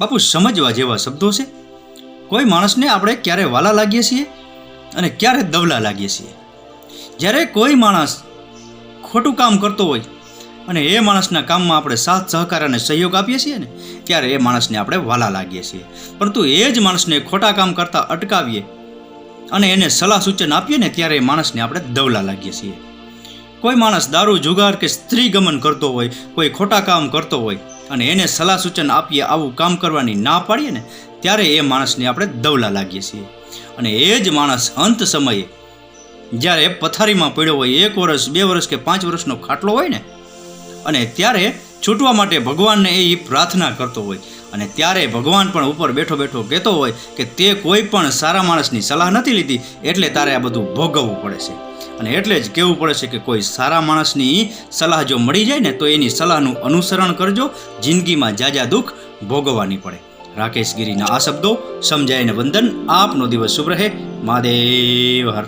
બાપુ સમજવા જેવા શબ્દો છે. કોઈ માણસને આપણે ક્યારે વાલા લાગીએ છીએ અને ક્યારે દવલા લાગીએ છીએ. જ્યારે કોઈ માણસ ખોટું કામ કરતો હોય અને એ માણસના કામમાં આપણે સાથ, સહકાર અને સહયોગ આપીએ છીએ ને, ત્યારે એ માણસને આપણે વાલા લાગીએ છીએ. પરંતુ એ જ માણસને ખોટા કામ કરતાં અટકાવીએ અને એને સલાહ સૂચન આપીએ ને, ત્યારે એ માણસને આપણે દવલા લાગીએ છીએ. કોઈ માણસ દારૂ, જુગાર કે સ્ત્રી ગમન કરતો હોય, કોઈ ખોટા કામ કરતો હોય અને એને સલાહ સૂચન આપીએ, આવું કામ કરવાની ના પાડીએ ને, ત્યારે એ માણસને આપણે દવલા લાગીએ છીએ. અને એ જ માણસ અંત સમયે જ્યારે પથારીમાં પડ્યો હોય, એક વર્ષ, બે વર્ષ કે પાંચ વર્ષનો ખાટલો હોય ને, અને ત્યારે છૂટવા માટે ભગવાનને એ પ્રાર્થના કરતો હોય અને ત્યારે ભગવાન પણ ઉપર બેઠો બેઠો કહેતો હોય કે તે કોઈ પણ સારા માણસની સલાહ નથી લીધી, એટલે તારે આ બધું ભોગવવું પડે છે. અને એટલે જ કહેવું પડે છે કે કોઈ સારા માણસની સલાહ જો મળી જાય ને તો એની સલાહનું અનુસરણ કરજો, જિંદગીમાં જાજા દુઃખ ભોગવવાની પડે. રાકેશ ગીરીના આ શબ્દો સમજાયને વંદન. આપનો દિવસ શુભ રહે. મહાદેવ હર.